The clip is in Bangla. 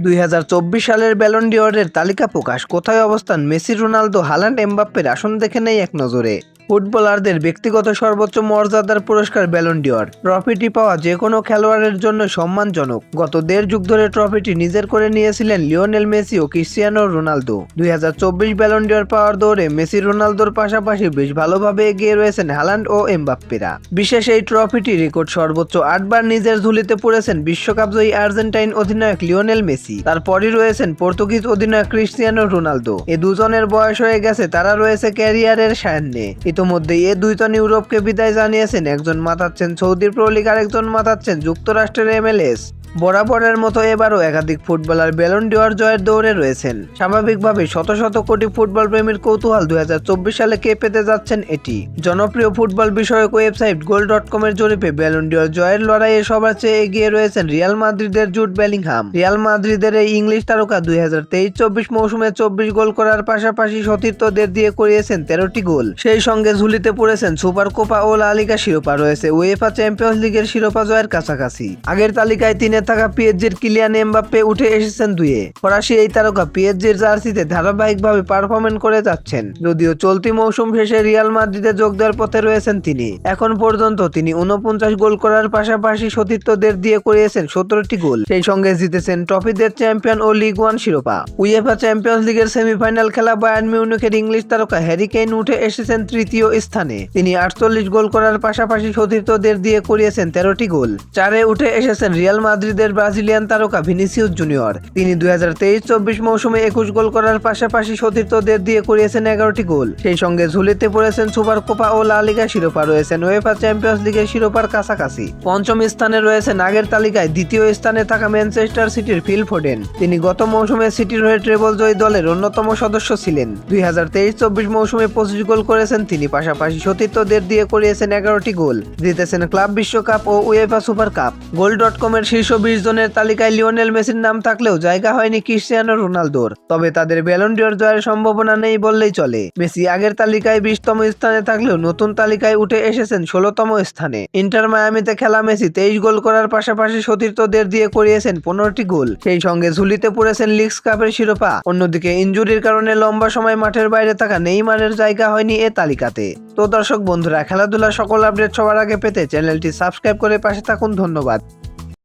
দুই হাজার চব্বিশ সালের ব্যালন ডিওরের তালিকা প্রকাশ। কোথায় অবস্থান? মেসি, রোনালদো, হালান্ড, এমবাপ্পের আসন দেখে নেই এক নজরে। ফুটবলারদের ব্যক্তিগত সর্বোচ্চ মর্যাদার পুরস্কার ব্যালন ডিওর ট্রফিটি পাওয়া যে কোনো খেলোয়াড়ের জন্য সম্মানজনক। গত দেড় যুগ ধরে ট্রফিটি নিজের করে নিয়েছিলেন লিওনেল মেসি ও ক্রিস্টিয়ানো রোনালদো। দুই হাজার চব্বিশ ডিওর পাওয়ার দৌড়ে মেসি রোনালদোর পাশাপাশি বেশ ভালোভাবে এগিয়ে রয়েছেন হালান্ড ও এমবাপ্পেরা। বিশেষ এই ট্রফিটি রেকর্ড সর্বোচ্চ আটবার নিজের ঝুলিতে পড়েছেন বিশ্বকাপ জয়ী আর্জেন্টাইন অধিনায়ক লিওনেল মেসি। তারপরই রয়েছেন পর্তুগিজ অধিনায়ক ক্রিস্টিয়ানো রোনালদো। এ দুজনের বয়স হয়ে গেছে, তারা রয়েছে ক্যারিয়ারের সায়ান্নে ইতোমধ্যে এ দুইজন ইউরোপকে বিদায় জানিয়েছেন। একজন মাতাচ্ছেন সৌদির প্রলিক আর একজন মাতাচ্ছেন যুক্তরাষ্ট্রের এমএলএস বরাবরের মতো এবারও একাধিক ফুটবলার বেলন ডিওর জয়ের দৌড়ে রয়েছেন। স্বাভাবিকভাবে শত শত কোটি ফুটবল প্রেমীর কৌতূহল দুই সালে কে পেতে যাচ্ছেন এটি? জনপ্রিয় ফুটবল বিষয়ক ওয়েবসাইট গোল ডট কমের জরিপে বেলন ডিওর জয়ের লড়াইয়ে সবার চেয়ে এগিয়ে রয়েছেন রিয়াল মাদ্রিদের জুট বেলিংহাম। রিয়াল মাদ্রিদের এই ইংলিশ তারকা দুই হাজার তেইশ চব্বিশ মৌসুমে চব্বিশ গোল করার পাশাপাশি সতীর্থদের দিয়ে করিয়েছেন তেরোটি গোল। সেই সঙ্গে ঝুলিতে পড়েছেন সুপার কোপা ও লালিকা শিরোপা, রয়েছে উয়েফা চ্যাম্পিয়ন্স লিগের শিরোপা জয়ের কাছাকাছি। আগের তালিকায় তিনে থাকা পিএসজির কিলিয়ান এমবাপ্পে উঠে এসেছেন দুয়ে ফরাসি এই তারকা পিএসজির জার্সিতে ধারাবাহিকভাবে পারফরমেন্স করে যাচ্ছেন। যদিও চলতি মৌসুম শেষে রিয়াল মাদ্রিদে যোগ দেওয়ার পথে রয়েছেন তিনি। এখন পর্যন্ত তিনি উনপঞ্চাশ গোল করার পাশাপাশি সতীর্থদের দিয়ে করিয়েছেন সতেরোটি গোল। সেই সঙ্গে জিতেছেন ট্রফিদের চ্যাম্পিয়ন ও লিগ ওয়ান শিরোপা। উয়েফা চ্যাম্পিয়ন্স লিগের সেমিফাইনাল খেলা বায়ার্ন মিউনিখের ইংলিশ তারকা হ্যারি কেইন উঠে এসেছেন তৃতীয় স্থানে। তিনি আটচল্লিশ গোল করার পাশাপাশি সতীর্থদের দিয়ে করিয়েছেন তেরোটি গোল। চারে উঠে এসেছেন রিয়াল মাদ্রিদের ব্রাজিলিয়ান তারকা ভিনিসিউস জুনিয়র। তিনি দুই হাজার তেইশ চব্বিশ মৌসুমে একুশ গোল করার পাশাপাশি সতীর্থদের দিয়ে করিয়েছেন এগারোটি গোল। সেই সঙ্গে ঝুলিতে পড়েছেন সুপার কোপা ও লা লিগা শিরোপা রয়েছেন ওয়েফা চ্যাম্পিয়ন্স লিগের শিরোপার কাছাকাছি। পঞ্চম স্থানে রয়েছেন আগের তালিকায় দ্বিতীয় স্থানে থাকা ম্যানচেস্টার সিটির ফিল ফোডেন তিনি গত মৌসুমে সিটির হয়ে ট্রেবল জয়ী দলের অন্যতম সদস্য ছিলেন। দুই হাজার তেইশ চব্বিশ মৌসুমে পঁচিশ গোল করেছেন তিনি, পাশাপাশি সতীর্থদের দিয়ে করিয়েছেন এগারোটি গোল। জিতেছেন ক্লাব বিশ্বকাপ ও UEFA super cup. Goal dot কমের শীর্ষ বিশ জনের তালিকায় লিওনেল মেসির নাম থাকলেও জায়গা হয়নি ক্রিস্টিয়ানো রোনালদোর। তবে তাদের ব্যালন ডিওর জয়ের সম্ভাবনা নেই বললেই চলে। মেসি আগের তালিকায় বিশতম স্থানে থাকলেও নতুন তালিকায় উঠে এসেছেন ষোলোতম স্থানে। ইন্টার মায়ামিতে খেলা মেসি তেইশ গোল করার পাশাপাশি সতীর্থদের দিয়ে করিয়েছেন পনেরোটি গোল। সেই সঙ্গে ঝুলিতে পড়েছেন লিগস কাপের শিরোপা। অন্যদিকে ইনজুরির কারণে লম্বা সময় মাঠের বাইরে থাকা নেইমারের জায়গা হয়নি এ তালিকাতে। তো দর্শক বন্ধুরা, খেলাধুলা সকল আপডেট সবার আগে পেতে চ্যানেলটি সাবস্ক্রাইব করে পাশে থাকুন। ধন্যবাদ।